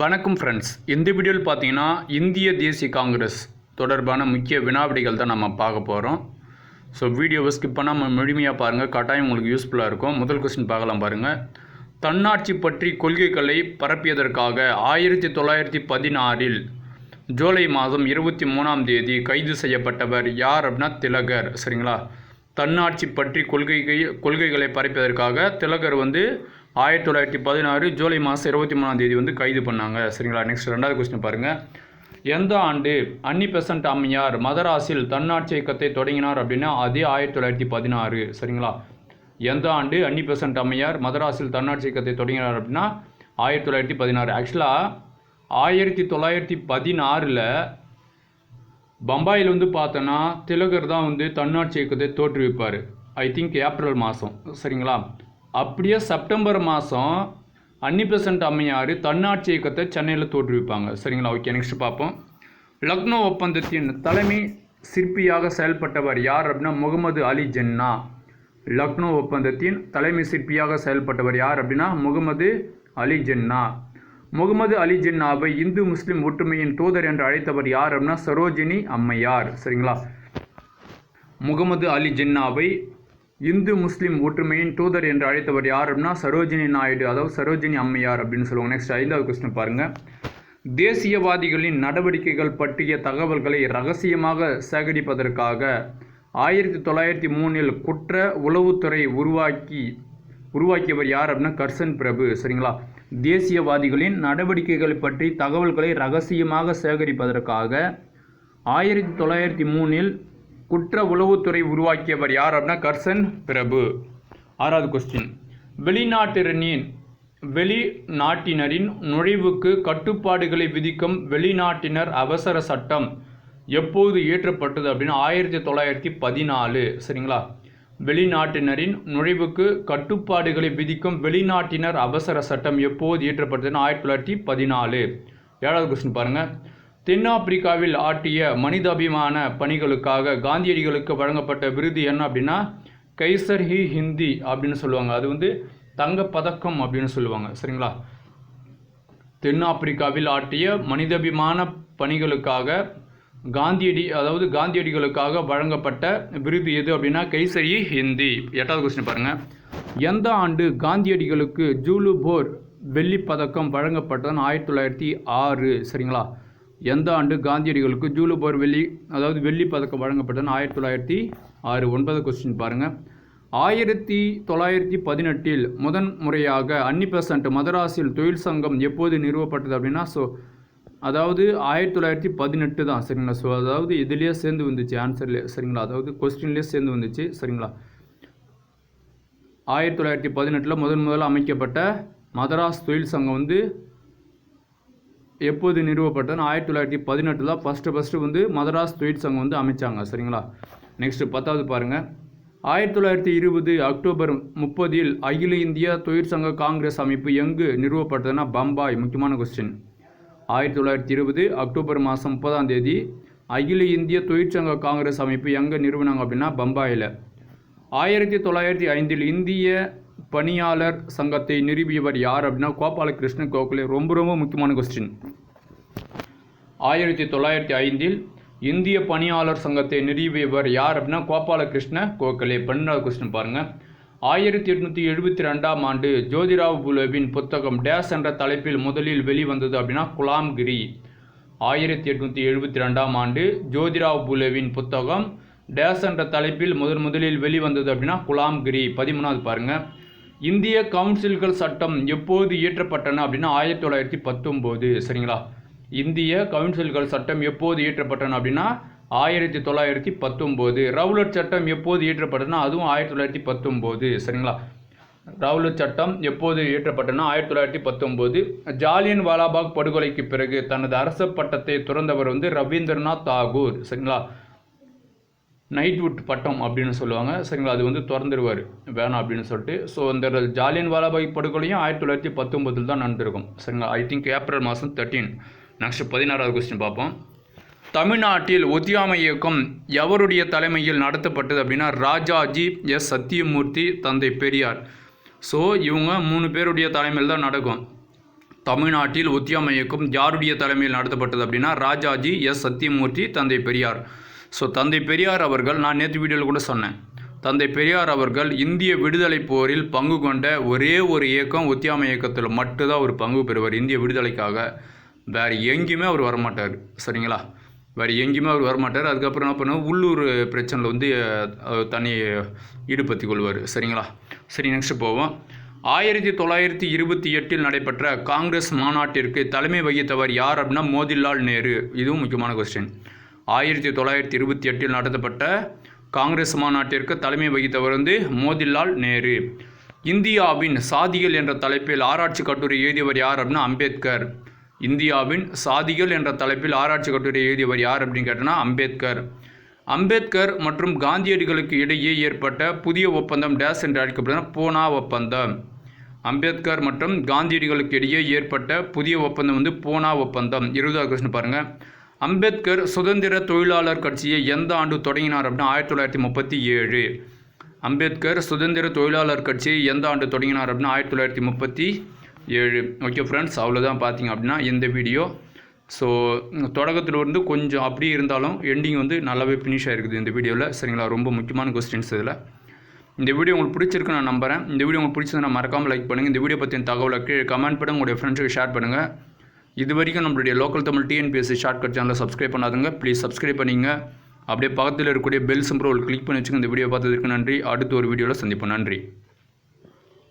வணக்கம் ஃப்ரெண்ட்ஸ் இந்த வீடியோவில் பார்த்தீங்கன்னா இந்திய தேசிய காங்கிரஸ் தொடர்பான முக்கிய வினாவிடைகள் தான் நம்ம பார்க்க போகிறோம் ஸோ வீடியோவை ஸ்கிப் பண்ணாமல் முழுமையாக பாருங்கள் கட்டாயம் உங்களுக்கு யூஸ்ஃபுல்லாக இருக்கும். முதல் கொஸ்டின் பார்க்கலாம் பாருங்கள் தன்னாட்சி பற்றி கொள்கைகளை பரப்பியதற்காக ஆயிரத்தி தொள்ளாயிரத்தி பதினாறில் ஜூலை மாதம் இருபத்தி மூணாம் தேதி கைது செய்யப்பட்டவர் யார் அப்படின்னா திலகர். சரிங்களா? தன்னாட்சி பற்றி கொள்கைகள் கொள்கைகளை பரப்பியதற்காக திலகர் வந்து ஆயிரத்தி தொள்ளாயிரத்தி பதினாறு ஜூலை மாதம் இருபத்தி மூணாம் தேதி வந்து கைது பண்ணாங்க. சரிங்களா? நெக்ஸ்ட் ரெண்டாவது கொஸ்டின் பாருங்கள் எந்த ஆண்டு அன்னி பெசன்ட் அம்மையார் மதராஸில் தன்னாட்சி இயக்கத்தை தொடங்கினார் அப்படின்னா அதே ஆயிரத்தி தொள்ளாயிரத்தி பதினாறு. சரிங்களா? எந்த ஆண்டு அன்னி பெசன்ட் அம்மையார் மதராஸில் தன்னாட்சி இயக்கத்தை தொடங்கினார் அப்படின்னா ஆயிரத்தி தொள்ளாயிரத்தி பதினாறு. ஆக்சுவலாக ஆயிரத்தி தொள்ளாயிரத்தி பதினாறில் பம்பாயில் வந்து பார்த்தோன்னா திலகர் தான் வந்து தன்னாட்சி இயக்கத்தை தோற்றுவிப்பார். ஐ திங்க் ஏப்ரல் மாதம். சரிங்களா? அப்படியே செப்டம்பர் மாதம் அன்னிபெசன்ட் அம்மையார் தன்னாட்சி இயக்கத்தை சென்னையில் தோற்றுவிப்பாங்க. சரிங்களா? ஓகே நெக்ஸ்ட் பார்ப்போம். லக்னோ ஒப்பந்தத்தின் தலைமை சிற்பியாக செயல்பட்டவர் யார் அப்படின்னா முகமது அலி ஜென்னா. லக்னோ ஒப்பந்தத்தின் தலைமை சிற்பியாக செயல்பட்டவர் யார் அப்படின்னா முகமது அலி ஜென்னா. முகமது அலி ஜின்னாவை இந்து முஸ்லிம் ஒற்றுமையின் தூதர் என்று அழைத்தவர் யார் அப்படின்னா சரோஜினி அம்மையார். சரிங்களா? முகமது அலி ஜின்னாவை இந்து முஸ்லீம் ஒற்றுமையின் தூதர் என்று அழைத்தவர் யார் அப்படின்னா சரோஜினி நாயுடு. அதாவது சரோஜினி அம்மையார் அப்படின்னு சொல்லுவாங்க. நெக்ஸ்ட் ஐந்தாவது கொஸ்டின் பாருங்க. தேசியவாதிகளின் நடவடிக்கைகள் பற்றிய தகவல்களை ரகசியமாக சேகரிப்பதற்காக ஆயிரத்தி தொள்ளாயிரத்தி மூணில் குற்ற உளவுத்துறை உருவாக்கி உருவாக்கியவர் யார் அப்படின்னா கர்சன் பிரபு சரிங்களா? தேசியவாதிகளின் நடவடிக்கைகள் பற்றி தகவல்களை ரகசியமாக சேகரிப்பதற்காக ஆயிரத்தி தொள்ளாயிரத்தி மூணில் குற்ற உளவுத்துறை உருவாக்கியவர் யார் அப்படின்னா கர்சன் பிரபு. ஆறாவது கொஸ்டின் வெளிநாட்டினரின் வெளிநாட்டினரின் நுழைவுக்கு கட்டுப்பாடுகளை விதிக்கும் வெளிநாட்டினர் அவசர சட்டம் எப்போது இயற்றப்பட்டது அப்படின்னா ஆயிரத்தி தொள்ளாயிரத்தி பதினாலு. சரிங்களா? வெளிநாட்டினரின் நுழைவுக்கு கட்டுப்பாடுகளை விதிக்கும் வெளிநாட்டினர் அவசர சட்டம் எப்போது இயற்றப்பட்டதுன்னு ஆயிரத்தி தொள்ளாயிரத்தி பதினாலு. ஏழாவது கொஸ்டின் பாருங்கள் தென்னாப்பிரிக்காவில் ஆட்டிய மனிதாபிமான பணிகளுக்காக காந்தியடிகளுக்கு வழங்கப்பட்ட விருது என்ன அப்படின்னா கைசர் ஹி ஹிந்தி அப்படின்னு சொல்லுவாங்க. அது வந்து தங்கப்பதக்கம் அப்படின்னு சொல்லுவாங்க. சரிங்களா? தென்னாப்பிரிக்காவில் ஆட்டிய மனிதாபிமான பணிகளுக்காக காந்தியடி அதாவது காந்தியடிகளுக்காக வழங்கப்பட்ட விருது எது அப்படின்னா கைசரி ஹிந்தி. எட்டாவது கொஸ்டின் பாருங்கள் எந்த ஆண்டு காந்தியடிகளுக்கு ஜூலு போர் வெள்ளி பதக்கம் வழங்கப்பட்டதுன்னு ஆயிரத்தி தொள்ளாயிரத்தி ஆறு. சரிங்களா? எந்த ஆண்டு காந்தியடிகளுக்கு ஜூலுபோர் வெள்ளி அதாவது வெள்ளி பதக்கம் வழங்கப்பட்டதுன்னு ஆயிரத்தி தொள்ளாயிரத்தி ஆறு ஒன்பது கொஸ்டின் பாருங்கள் ஆயிரத்தி தொள்ளாயிரத்தி பதினெட்டில் முதன் முறையாக அன்னி பெசன்ட் மதராஸில் தொழில் சங்கம் எப்போது நிறுவப்பட்டது அப்படின்னா ஸோ அதாவது ஆயிரத்தி தொள்ளாயிரத்தி பதினெட்டு தான். சரிங்களா? ஸோ அதாவது இதுலேயே சேர்ந்து வந்துச்சு? ஆன்சர்லேயே சரிங்களா? அதாவது கொஸ்டின்லேயே சேர்ந்து வந்துச்சு. சரிங்களா? ஆயிரத்தி தொள்ளாயிரத்தி பதினெட்டில் முதன் முதல்ல அமைக்கப்பட்ட மதராஸ் தொழில் சங்கம் வந்து எப்போது நிறுவப்பட்டதுன்னு ஆயிரத்தி தொள்ளாயிரத்தி பதினெட்டு தான் ஃபஸ்ட்டு ஃபஸ்ட்டு வந்து மதராஸ் தொழிற் சங்கம் வந்து அமைச்சாங்க சரிங்களா? நெக்ஸ்ட்டு பத்தாவது பாருங்கள் ஆயிரத்தி தொள்ளாயிரத்தி இருபது அக்டோபர் முப்பதில் அகில இந்திய தொழிற்சங்க காங்கிரஸ் அமைப்பு எங்கு நிறுவப்பட்டதுன்னா பம்பாய் முக்கியமான கொஸ்டின் ஆயிரத்தி தொள்ளாயிரத்தி இருபது அக்டோபர் மாதம் முப்பதாம் தேதி அகில இந்திய தொழிற்சங்க காங்கிரஸ் அமைப்பு எங்கே நிறுவனாங்க அப்படின்னா பம்பாயில். ஆயிரத்தி தொள்ளாயிரத்தி ஐந்தில் இந்திய பணியாளர் சங்கத்தை நிறுவியவர் யார் அப்படின்னா கோபாலகிருஷ்ண கோகலே. ரொம்ப ரொம்ப முக்கியமான கொஸ்டின் ஆயிரத்தி தொள்ளாயிரத்தி ஐந்தில் இந்திய பணியாளர் சங்கத்தை நிறுவியவர் யார் அப்படின்னா கோபாலகிருஷ்ண கோகலே. பன்னெண்டாவது கொஸ்டின் பாருங்கள் ஆயிரத்தி எட்நூற்றி எழுபத்தி ரெண்டாம் ஆண்டு ஜோதிராவ் புலேவின் புத்தகம் டேஸ் என்ற தலைப்பில் முதலில் வெளிவந்தது அப்படின்னா குலாம்கிரி. ஆயிரத்தி எட்நூற்றி எழுபத்தி ரெண்டாம் ஆண்டு ஜோதிராவ் புலேவின் புத்தகம் டேஸ் என்ற தலைப்பில் முதன் முதலில் வெளிவந்தது அப்படின்னா குலாம்கிரி. பதிமூணாவது பாருங்கள் இந்திய கவுன்சில்கள் சட்டம் எப்போது இயற்றப்பட்டன அப்படின்னா ஆயிரத்தி தொள்ளாயிரத்தி பத்தொம்போது சரிங்களா? இந்திய கவுன்சில்கள் சட்டம் எப்போது இயற்றப்பட்டன அப்படின்னா ஆயிரத்தி தொள்ளாயிரத்தி பத்தொம்போது. ரவுலட் சட்டம் எப்போது இயற்றப்பட்டதுன்னா அதுவும் ஆயிரத்தி தொள்ளாயிரத்தி பத்தொம்போது சரிங்களா? ரவுலட் சட்டம் எப்போது இயற்றப்பட்டனா ஆயிரத்தி தொள்ளாயிரத்தி பத்தொம்போது. ஜாலியன் வாலாபாக் படுகொலைக்கு பிறகு தனது அரச பட்டத்தை துறந்தவர் வந்து ரவீந்திரநாத் தாகூர் சரிங்களா? நைட்வுட் பட்டம் அப்படின்னு சொல்லுவாங்க. சரிங்களா? அது வந்து திறந்துருவார். வேணாம் அப்படின்னு சொல்லிட்டு. ஸோ இந்த ஜாலியன் வாலாபாய் படுகொலையும் ஆயிரத்தி தொள்ளாயிரத்தி பத்தொம்பதில் தான் நடந்திருக்கும். சரிங்களா? ஐ திங்க் ஏப்ரல் மாதம் தேர்ட்டீன் நெக்ஸ்ட் பதினாறாவது கொஸ்டின் பார்ப்போம். தமிழ்நாட்டில் ஒத்தியாமை இயக்கம் எவருடைய தலைமையில் நடத்தப்பட்டது அப்படின்னா ராஜாஜி எஸ். சத்தியமூர்த்தி தந்தை பெரியார். ஸோ இவங்க மூணு பேருடைய தலைமையில் தான் நடக்கும். தமிழ்நாட்டில் ஒத்தியாமை இயக்கம் யாருடைய தலைமையில் நடத்தப்பட்டது அப்படின்னா ராஜாஜி எஸ். சத்தியமூர்த்தி தந்தை பெரியார். ஸோ தந்தை பெரியார் அவர்கள் நான் நேற்று வீடியோவில் கூட சொன்னேன். தந்தை பெரியார் அவர்கள் இந்திய விடுதலை போரில் பங்கு கொண்ட ஒரே ஒரு இயக்கம் ஒத்தியாமை இயக்கத்தில் மட்டும்தான் அவர் பங்கு பெறுவார். இந்திய விடுதலைக்காக. வேறு எங்கேயுமே அவர் வரமாட்டார். சரிங்களா? வேறு எங்கேயுமே அவர் வரமாட்டார். அதுக்கப்புறம் என்ன பண்ணுவோம் உள்ளூர் பிரச்சனையில் வந்து தனி தன்னை ஈடுபடுத்தி கொள்வார். சரிங்களா? சரி நெக்ஸ்ட் போவோம். ஆயிரத்தி தொள்ளாயிரத்தி இருபத்தி எட்டில் நடைபெற்ற காங்கிரஸ் மாநாட்டிற்கு தலைமை வகித்தவர் யார் அப்படின்னா மோதிலால் நேரு. இதுவும் முக்கியமான கொஸ்டின் ஆயிரத்தி தொள்ளாயிரத்தி இருபத்தி எட்டில் நடத்தப்பட்ட காங்கிரஸ் மாநாட்டிற்கு தலைமை வகித்தவர் வந்து மோதிலால் நேரு. இந்தியாவின் சாதிகள் என்ற தலைப்பில் ஆராய்ச்சி கட்டுரை எழுதியவர் யார் அப்படின்னா அம்பேத்கர். இந்தியாவின் சாதிகள் என்ற தலைப்பில் ஆராய்ச்சி கட்டுரை எழுதியவர் யார் அப்படின்னு கேட்டோன்னா அம்பேத்கர். அம்பேத்கர் மற்றும் காந்தியடிகளுக்கு இடையே ஏற்பட்ட புதிய ஒப்பந்தம் டேஸ் என்று அழைக்கப்படுகிறது பூனா ஒப்பந்தம். அம்பேத்கர் மற்றும் காந்தியடிகளுக்கு இடையே ஏற்பட்ட புதிய ஒப்பந்தம் வந்து பூனா ஒப்பந்தம். இருபதாவது கொஸ்டின் பாருங்கள் அம்பேத்கர் சுதந்திர தொழிலாளர் கட்சியை எந்த ஆண்டு தொடங்கினார் அப்படின்னா ஆயிரத்தி தொள்ளாயிரத்தி முப்பத்தி ஏழு. அம்பேத்கர் சுதந்திர தொழிலாளர் கட்சியை எந்த ஆண்டு தொடங்கினார் அப்படின்னா ஆயிரத்தி தொள்ளாயிரத்தி முப்பத்தி ஏழு. ஓகே ஃப்ரெண்ட்ஸ் அவ்வளோதான் பார்த்தீங்க அப்படின்னா இந்த வீடியோ ஸோ தொடக்கத்தில் இருந்து கொஞ்சம் அப்படியே இருந்தாலும் எண்டிங் வந்து நல்லாவே ஃபினிஷ் ஆகிருக்குது இந்த வீடியோவில் சரிங்களா? ரொம்ப முக்கியமான கொஸ்டின்ஸ் இதில். இந்த வீடியோ உங்களுக்கு பிடிச்சிருக்கு நான் நம்புறேன். இந்த வீடியோ உங்களுக்கு பிடிச்சதுன்னா மறக்காமல் லைக் பண்ணுங்கள் இந்த வீடியோ பற்றின தகவலை கீழே கமெண்ட் பண்ணுங்கள் உங்களுடைய ஃப்ரெண்ட்ஸுக்கு ஷேர் பண்ணுங்கள் இது வரைக்கும் நம்மளுடைய லோக்கல் தமிழ் டிஎன்பிஎஸ்சி ஷார்ட்கட் சேனலை சப்ஸ்கிரைப் பண்ணாதுங்க. ப்ளீஸ் சப்ஸ்கிரைப் பண்ணிங்க. அப்படியே பக்கத்தில் இருக்கக்கூடிய பெல் சிம்பரோல் கிளிக் பண்ணி வச்சுங்க. இந்த வீடியோ பார்த்ததுக்கு நன்றி. அடுத்த ஒரு வீடியோவில் சந்திப்போம். நன்றி.